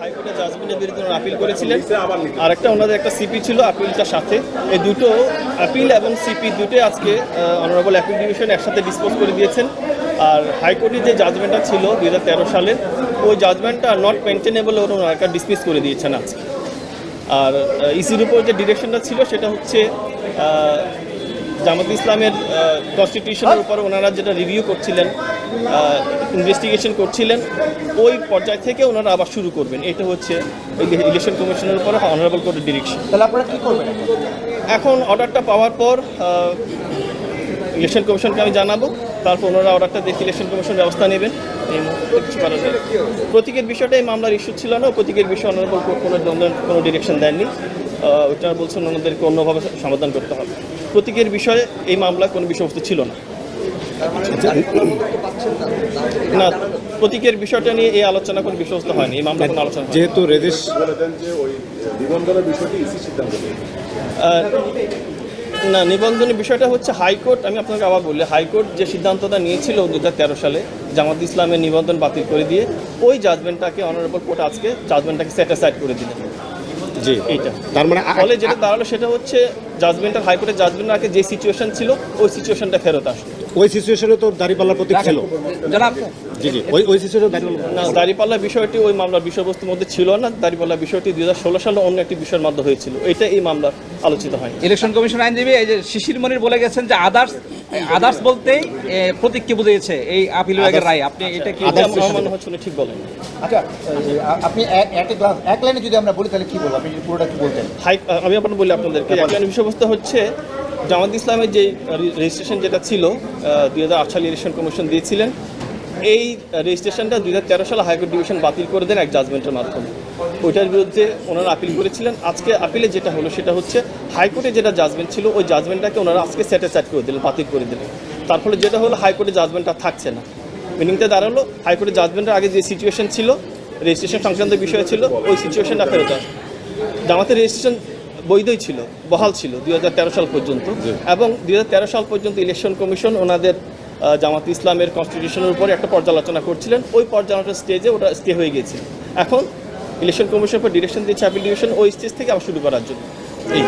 হাইকোর্টের জাজমেন্টের বিরুদ্ধে ওনারা আপিল করেছিলেন। আর একটা ওনাদের একটা সিপি ছিল আপিলটার সাথে। এই দুটো আপিল এবং সিপি দুটোই আজকে অনারেবল অ্যাপিল ডিভিশন একসাথে ডিসপোজ করে দিয়েছেন। আর হাইকোর্টের যে জাজমেন্টটা ছিল দু হাজার তেরো সালের ওই জাজমেন্টটা নট মেনটেনেবল ওনারা একটা ডিসমিস করে দিয়েছেন আজকে। আর ইসির উপর যে ডিরেকশনটা ছিল সেটা হচ্ছে জামাত ইসলামের কনস্টিটিউশনের উপর ওনারা যেটা রিভিউ করছিলেন ইনভেস্টিগেশন করছিলেন ওই পর্যায় থেকে ওনারা আবার শুরু করবেন। এটা হচ্ছে ইলেকশন কমিশনের উপরে অনারেবল কোর্টের ডিরেকশন তাহলে আপনারা কি করবেন এখন? অর্ডারটা পাওয়ার পর ইলেকশন কমিশনকে আমি জানাব তারপর ওনারা অর্ডারটা দেখে ইলেকশন কমিশন ব্যবস্থা নেবেন। এই মুহূর্তে কিছু করার নেই। প্রতীকের বিষয়টা এই মামলার ইস্যু ছিল না প্রতীকের বিষয়ে অনারেবল কোর্ট কোনো কোনো ডিরেকশন দেননি। ওটা বলছেন ওনাদেরকে অন্যভাবে সমাধান করতে হবে। প্রতীকের বিষয়ে এই মামলা কোনো বিষয়বস্তু ছিল না। না প্রতীকের বিষয়টা নিয়ে এই আলোচনা কোনো বিশ্বস্ত হয়নি এই মামলা কোনো আলোচনা যেহেতু রেজিস বলেছেন যে ওই নিবন্ধনের বিষয়টি ইসি সিদ্ধান্ত না নিবন্ধনের বিষয়টা হচ্ছে হাইকোর্ট আমি আপনাকে আবার বলি হাইকোর্ট যে সিদ্ধান্তটা নিয়েছিল দু হাজার তেরো সালে জামাত ইসলামের নিবন্ধন বাতিল করে দিয়ে ওই জাজমেন্টটাকে অনারেবল কোর্ট আজকে জাজমেন্টটাকে স্যাটিসফাইড করে দিলেন জি। এইটা। তার মানে ফলে যেটা দাঁড়াল সেটা হচ্ছে জাজমেন্টাল হাইকোর্টের জাজমেন্টের আগে যে সিচুয়েশন ছিল ওই সিচুয়েশনটা ফেরত আসলো। ওই সিচুয়েশনে তো দাঁড়িপাল্লার প্রতীক ছিল। জনাব। জি জি। ওই ওই সিচুয়েশনে দাঁড়িপাল্লা না দাঁড়িপাল্লা বিষয়টি ওই মামলার বিষয়বস্তুর মধ্যে ছিল না। দাঁড়িপাল্লা বিষয়টি দুই সালে অন্য একটি বিষয়ের মধ্যে হয়েছিল। এটা এই মামলার আলোচিত হয়নি ইলেকশন কমিশন আইনজীবী এই যে শিশির মনির বলে গেছেন যে আদার্স আদার্স প্রতীককে বুঝিয়েছে এই আপিল বিভাগের রায়। আপনি এটা কি মনে হচ্ছে ঠিক বলেন আচ্ছা আপনি এক- এক এক লাইনে যদি আমরা বলি তাহলে কি বলব? আপনি পুরোটা কি বলতেন আমি আপনার বলি আপনাদেরকে। একটা বিষয়বস্তু হচ্ছে জামাত ইসলামের যে রেজিস্ট্রেশন যেটা ছিল দুই হাজার আট সালে ইলেকশন কমিশন দিয়েছিলেন, এই রেজিস্ট্রেশনটা দুই হাজার তেরো সালে হাইকোর্ট ডিভিশন বাতিল করে দেন এক জাজমেন্টের মাধ্যমে। ওইটার বিরুদ্ধে ওনারা আপিল করেছিলেন। আজকে আপিলে যেটা হলো সেটা হচ্ছে হাইকোর্টে যেটা জাজমেন্ট ছিল, ওই জাজমেন্টটাকে ওনারা আজকে স্যাটিসফাইড করে দিলেন, বাতিল করে দিলেন। তার ফলে যেটা হলো হাইকোর্টে জাজমেন্টটা থাকছে না। মিনিংটা দাঁড়াল হাইকোর্টে জাজমেন্টের আগে যে সিচুয়েশন ছিল রেজিস্ট্রেশন সংক্রান্ত বিষয় ছিল, ওই সিচুয়েশনটা ফেরত আসে জামাতের রেজিস্ট্রেশন বৈধই ছিল বহাল ছিল দুই হাজার তেরো সাল পর্যন্ত। এবং দু হাজার তেরো সাল পর্যন্ত ইলেকশন কমিশন ওনাদের জামাত ইসলামের কনস্টিটিউশনের উপরে একটা পর্যালোচনা করছিলেন। ওই পর্যালোচনার স্টেজে ওটা স্টে হয়ে গেছে। এখন ইলেকশন কমিশন ফর ডিরেকশন দিয়েছে অ্যাপ্লিকেশন ওই স্টেজ থেকে আবার শুরু করার জন্য। এই